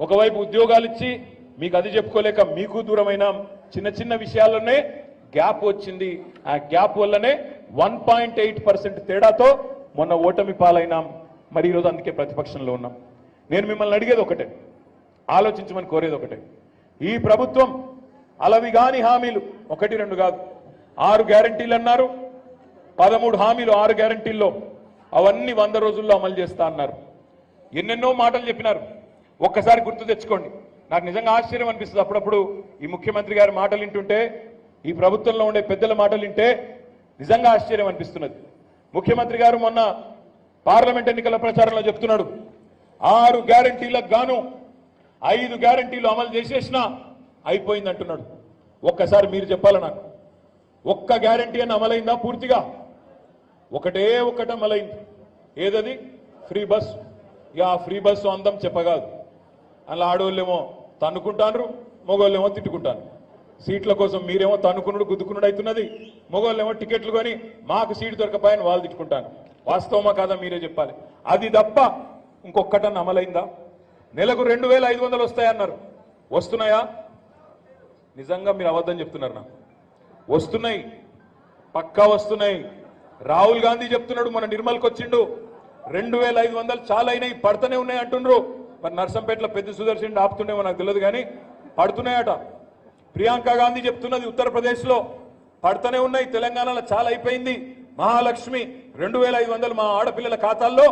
ఒకవైపు ఉద్యోగాలు ఇచ్చి మీకు అది చెప్పుకోలేక మీకు దూరమైన చిన్న చిన్న విషయాల్లోనే గ్యాప్ వచ్చింది. ఆ గ్యాప్ వల్లనే వన్ పాయింట్ ఎయిట్ పర్సెంట్ తేడాతో మొన్న ఓటమి పాలైనాం. మరి ఈరోజు అందుకే ప్రతిపక్షంలో ఉన్నాం. నేను మిమ్మల్ని అడిగేది ఒకటే. ఆలోచించమని కోరేది ఒకటే. ఈ ప్రభుత్వం అలవిగాని హామీలు ఒకటి రెండు కాదు. ఆరు గ్యారంటీలు అన్నారు. పదమూడు హామీలు ఆరు గ్యారంటీల్లో. అవన్నీ వంద రోజుల్లో అమలు చేస్తా అన్నారు. ఎన్నెన్నో మాటలు చెప్పినారు. ఒక్కసారి గుర్తు తెచ్చుకోండి. నాకు నిజంగా ఆశ్చర్యం అనిపిస్తుంది. అప్పుడప్పుడు ఈ ముఖ్యమంత్రి గారి మాటలు వింటుంటే ఈ ప్రభుత్వంలో ఉండే పెద్దల మాటలు వింటే నిజంగా ఆశ్చర్యం అనిపిస్తున్నది. ముఖ్యమంత్రి గారు మొన్న పార్లమెంట్ ఎన్నికల ప్రచారంలో చెప్తున్నాడు. ఆరు గ్యారంటీలకు గాను ఐదు గ్యారంటీలు అమలు చేసేసినా అయిపోయింది అంటున్నాడు ఒక్కసారి మీరు చెప్పాలి నాకు? ఒక్క గ్యారంటీ అని అమలైందా పూర్తిగా? ఒకటే ఒకటి అమలైంది. ఏదది? Free bus. ఇక ఆ ఫ్రీ బస్సు అందం చెప్పగాదు. అలా ఆడవాళ్ళేమో తన్నుకుంటాను మగవాళ్ళేమో తిట్టుకుంటాను సీట్ల కోసం మీరేమో తన్నుకునుడు గుద్దుకునుడు అవుతున్నది. మగవాళ్ళేమో టికెట్లు కొని మాకు సీటు దొరకపోయని వాళ్ళు తిట్టుకుంటాను వాస్తవమా కాదా మీరే చెప్పాలి. అది తప్ప ఇంకొక్కటన్న అమలైందా? నెలకు రెండు వేల ఐదు వందలు వస్తాయన్నారు. వస్తున్నాయా? నిజంగా మీరు అబద్ధం చెప్తున్నారు నా వస్తున్నాయి. పక్కా వస్తున్నాయి. రాహుల్ గాంధీ చెప్తున్నాడు మన నిర్మల్కి వచ్చిండు. రెండు వేల ఐదు వందలు చాలా అయినాయి పడుతూనే ఉన్నాయి అంటుండ్రు. మరి నర్సంపేటలో పెద్ద సుదర్శన్ ఆపుతుండేమో నాకు తెలియదు కానీ పడుతున్నాయట. ప్రియాంక గాంధీ చెప్తున్నది ఉత్తరప్రదేశ్లో పడుతూనే ఉన్నాయి. తెలంగాణలో చాలా అయిపోయింది. మహాలక్ష్మి రెండు వేల ఐదు వందలు మా ఆడపిల్లల ఖాతాల్లో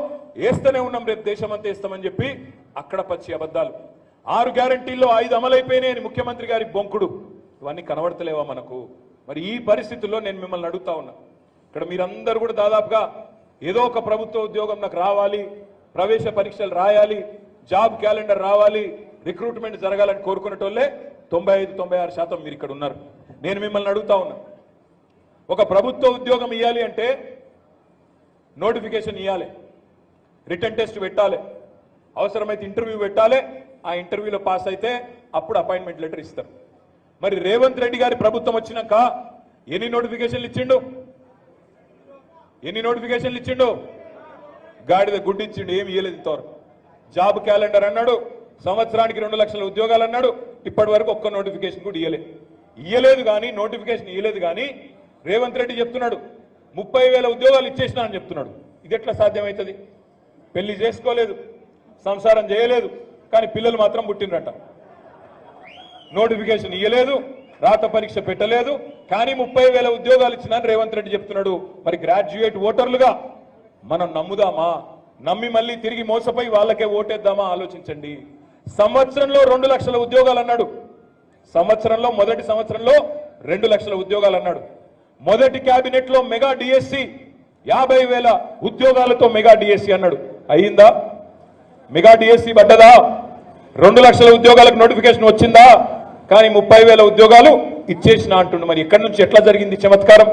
వేస్తూనే ఉన్నాం. రేపు దేశం అంతా వేస్తామని చెప్పి అక్కడ పచ్చి అబద్ధాలు. ఆరు గ్యారంటీల్లో ఐదు అమలైపోయినాయని ముఖ్యమంత్రి గారి బొంకుడు. ఇవన్నీ కనబడతలేవా మనకు? మరి ఈ పరిస్థితుల్లో నేను మిమ్మల్ని అడుగుతా ఉన్నా. ఇక్కడ మీరందరూ కూడా దాదాపుగా ఏదో ఒక ప్రభుత్వ ఉద్యోగం నాకు రావాలి. ప్రవేశ పరీక్షలు రాయాలి. జాబ్ క్యాలెండర్ రావాలి రిక్రూట్మెంట్ జరగాలని కోరుకునేటోళ్ళే తొంభై ఐదు తొంభై ఆరు శాతం మీరు ఇక్కడ ఉన్నారు. నేను మిమ్మల్ని అడుగుతా ఉన్నా. ఒక ప్రభుత్వ ఉద్యోగం ఇవ్వాలి అంటే నోటిఫికేషన్ ఇవ్వాలి రిటర్న్ టెస్ట్ పెట్టాలి అవసరమైతే ఇంటర్వ్యూ పెట్టాలి ఆ ఇంటర్వ్యూలో పాస్ అయితే అప్పుడు అపాయింట్మెంట్ లెటర్ ఇస్తారు. మరి రేవంత్ రెడ్డి గారి ప్రభుత్వం వచ్చినాక ఎన్ని నోటిఫికేషన్లు ఇచ్చిండు? ఎన్ని నోటిఫికేషన్లు ఇచ్చిండు? గాడిద గుడ్డించిండు ఏమి ఇవ్వలేదు ఇంతవరకు. జాబ్ క్యాలెండర్ అన్నాడు సంవత్సరానికి రెండు లక్షల ఉద్యోగాలు అన్నాడు ఇప్పటి వరకు ఒక్క నోటిఫికేషన్ కూడా ఇయ్యలేదు ఇయ్యలేదు కానీ నోటిఫికేషన్ ఇయ్యలేదు కానీ రేవంత్ రెడ్డి చెప్తున్నాడు ముప్పై వేల ఉద్యోగాలు ఇచ్చేసినా అని చెప్తున్నాడు. ఇది ఎట్లా సాధ్యమవుతుంది పెళ్ళి చేసుకోలేదు సంసారం చేయలేదు కానీ పిల్లలు మాత్రం పుట్టినరట నోటిఫికేషన్ ఇయ్యలేదు రాత పరీక్ష పెట్టలేదు కానీ ముప్పై వేల ఉద్యోగాలు ఇచ్చినా రేవంత్ రెడ్డి చెప్తున్నాడు. మరి గ్రాడ్యుయేట్ ఓటర్లుగా మనం నమ్ముదామా? నమ్మి మళ్ళీ తిరిగి మోసపోయి వాళ్ళకే ఓటేద్దామా ఆలోచించండి. సంవత్సరంలో రెండు లక్షల ఉద్యోగాలు అన్నాడు. సంవత్సరంలో మొదటి సంవత్సరంలో రెండు లక్షల ఉద్యోగాలు అన్నాడు. మొదటి కేబినెట్లో మెగా డిఎస్సి యాభై వేల ఉద్యోగాలతో మెగా డిఎస్సి అన్నాడు. అయ్యిందా? మెగా డిఎస్సి పడ్డదా? రెండు లక్షల ఉద్యోగాలకు నోటిఫికేషన్ వచ్చిందా? కానీ ముప్పై వేల ఉద్యోగాలు ఇచ్చేసిన అంటుండు. మరి ఎక్కడి నుంచి ఎట్లా జరిగింది చమత్కారం?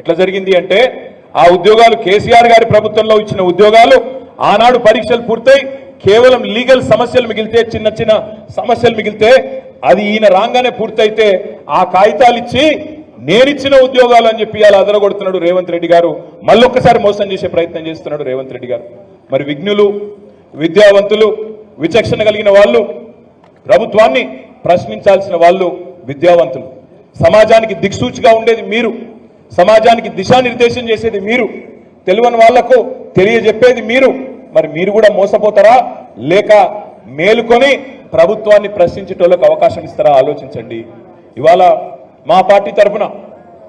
ఎట్లా జరిగింది అంటే ఆ ఉద్యోగాలు కేసీఆర్ గారి ప్రభుత్వంలో ఇచ్చిన ఉద్యోగాలు ఆనాడు పరీక్షలు పూర్తయి కేవలం లీగల్ సమస్యలు మిగిలితే చిన్న చిన్న సమస్యలు మిగిలితే అది ఈయన రాగానే పూర్తయితే ఆ కాగితాలు ఇచ్చి నేనిచ్చిన ఉద్యోగాలు అని చెప్పి అలా అదరగొడుతున్నాడు రేవంత్ రెడ్డి గారు. మళ్ళొక్కసారి మోసం చేసే ప్రయత్నం చేస్తున్నాడు రేవంత్ రెడ్డి గారు. మరి విఘ్నులు విద్యావంతులు విచక్షణ కలిగిన వాళ్ళు ప్రభుత్వాన్ని ప్రశ్నించాల్సిన వాళ్ళు విద్యావంతులు. సమాజానికి దిక్సూచిగా ఉండేది మీరు. సమాజానికి దిశానిర్దేశం చేసేది మీరు. తెలియని వాళ్ళకు తెలియజెప్పేది మీరు. మరి మీరు కూడా మోసపోతారా? లేక మేలుకొని ప్రభుత్వాన్ని ప్రశ్నించేటోళ్ళకు అవకాశం ఇస్తారా? ఆలోచించండి. ఇవాళ మా పార్టీ తరఫున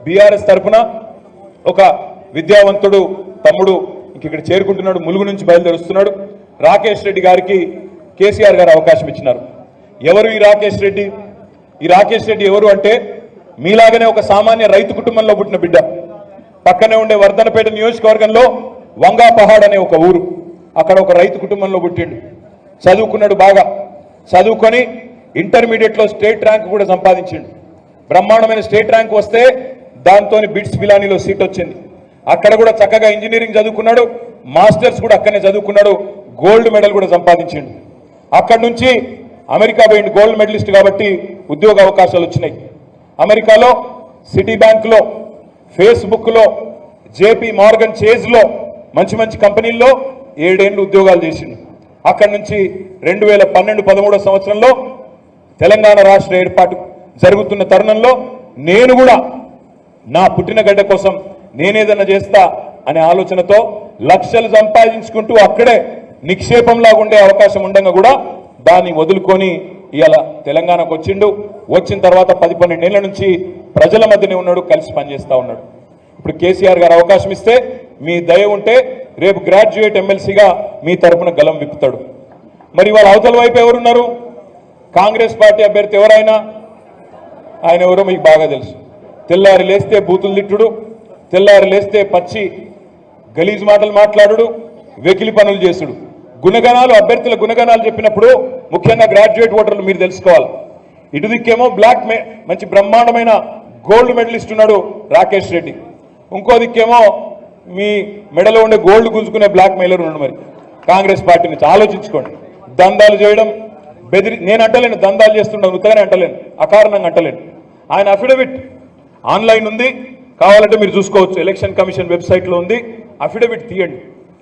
బీఆర్ఎస్ తరఫున ఒక విద్యావంతుడు తమ్ముడు ఇక్కడ చేరుకుంటున్నాడు ములుగు నుంచి బయలుదేరుస్తున్నాడు. రాకేష్ రెడ్డి గారికి కేసీఆర్ గారు అవకాశం ఇచ్చినారు. ఎవరు ఈ రాకేష్ రెడ్డి? ఈ రాకేష్ రెడ్డి ఎవరు అంటే మీలాగనే ఒక సామాన్య రైతు కుటుంబంలో పుట్టిన బిడ్డ. పక్కనే ఉండే వర్ధనపేట నియోజకవర్గంలో వంగాపహాడ్ అనే ఒక ఊరు. అక్కడ ఒక రైతు కుటుంబంలో పుట్టిండు. చదువుకున్నాడు బాగా. చదువుకొని ఇంటర్మీడియట్లో స్టేట్ ర్యాంక్ కూడా సంపాదించిండు. బ్రహ్మాండమైన స్టేట్ ర్యాంక్ వస్తే దాంతో బిట్స్ బిలానీలో సీట్ వచ్చింది. అక్కడ కూడా చక్కగా ఇంజనీరింగ్ చదువుకున్నాడు. మాస్టర్స్ కూడా అక్కడనే చదువుకున్నాడు. గోల్డ్ మెడల్ కూడా సంపాదించిండు. అక్కడి నుంచి అమెరికా పోయిండు గోల్డ్ మెడలిస్ట్ కాబట్టి ఉద్యోగ అవకాశాలు వచ్చినాయి. అమెరికాలో సిటీ బ్యాంక్లో ఫేస్బుక్లో జేపీ మార్గన్ చేజ్లో మంచి మంచి కంపెనీల్లో ఏడేళ్ళు ఉద్యోగాలు చేసిండు. అక్కడి నుంచి రెండు వేల పన్నెండు పదమూడో సంవత్సరంలో తెలంగాణ రాష్ట్ర ఏర్పాటు జరుగుతున్న తరుణంలో నేను కూడా నా పుట్టిన గడ్డ కోసం నేనేదన్నా చేస్తా అనే ఆలోచనతో లక్షలు సంపాదించుకుంటూ అక్కడే నిక్షేపంలాగా ఉండే అవకాశం ఉండగా కూడా దాన్ని వదులుకొని ఇలా తెలంగాణకు వచ్చిండు. వచ్చిన తర్వాత పది పన్నెండేళ్ళ నుంచి ప్రజల మధ్యనే ఉన్నాడు కలిసి పనిచేస్తూ ఉన్నాడు. ఇప్పుడు కేసీఆర్ గారు అవకాశం ఇస్తే మీ దయ ఉంటే రేపు గ్రాడ్యుయేట్ ఎమ్మెల్సీగా మీ తరపున గలం విప్పుతాడు. మరి వాళ్ళ అవతల వైపు ఎవరున్నారు? కాంగ్రెస్ పార్టీ అభ్యర్థి ఎవరైనా? ఆయన ఎవరో మీకు బాగా తెలుసు. తెల్లారి లేస్తే బూతులు తిట్టుడు తెల్లారి లేస్తే పచ్చి గలీజ్ మాటలు మాట్లాడుడు వెకిలి పనులు చేసుడు. గుణగణాలు అభ్యర్థుల గుణగణాలు చెప్పినప్పుడు ముఖ్యంగా గ్రాడ్యుయేట్ ఓటర్లు మీరు తెలుసుకోవాలి. ఇటు దిక్కేమో బ్లాక్ మే మంచి బ్రహ్మాండమైన గోల్డ్ మెడలిస్ట్ ఉన్నాడు రాకేష్ రెడ్డి. ఇంకో దిక్కేమో మీ మెడలో ఉండే గోల్డ్ గుంజుకునే బ్లాక్ మెయిలర్ ఉన్నాడు మరి. కాంగ్రెస్ పార్టీ నుంచి ఆలోచించుకోండి. దందాలు చేయడం బెదిరి నేను అంటలేను దందాలు చేస్తుండవు ఉత్తగానే అంటలేను అకారణంగా అంటలేను. ఆయన అఫిడవిట్ ఆన్లైన్ ఉంది. కావాలంటే మీరు చూసుకోవచ్చు. ఎలక్షన్ కమిషన్ వెబ్సైట్లో ఉంది. అఫిడవిట్ తీయండి.